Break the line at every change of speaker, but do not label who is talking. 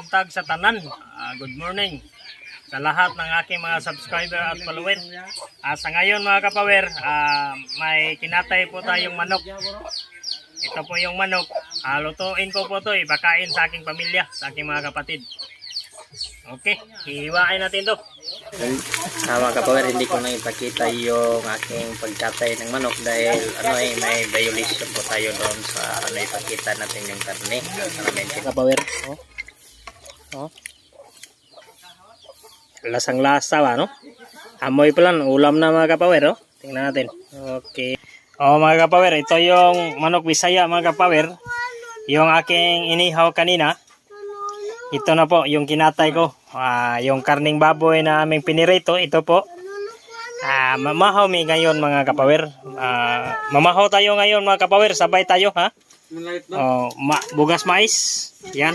buntag sa tanan. Ah, good morning sa lahat ng aking mga subscriber at follower. Ah, sa ngayon mga kapawer, ah, may kinatay po tayong manok. Ito po yung manok. Ah, lutuin ko po to, ipakain sa aking pamilya, sa aking mga kapatid. Okay, hihiwain natin to.
Ah, mga kapower, hindi ko na ipakita yung aking pagkatay ng manok dahil ano eh, may violation po tayo doon sa ano ipakita natin yung karne. Mga kapower, oh. Oh. Lasang lasa ba, no? Amoy pa lang, ulam na mga kapower, oh. Tingnan natin. Okay.
Oh mga kapawer, ito yung manok bisaya mga kapawer. Yung aking inihaw kanina. Ito na po, yung kinatay ko. Ah, yung karning baboy na aming pinirito, ito po. Ah, mamahaw mi ngayon mga kapawer. Ah, mamahaw tayo ngayon mga kapawer, sabay tayo ha. Oh, ma bugas mais. Yan.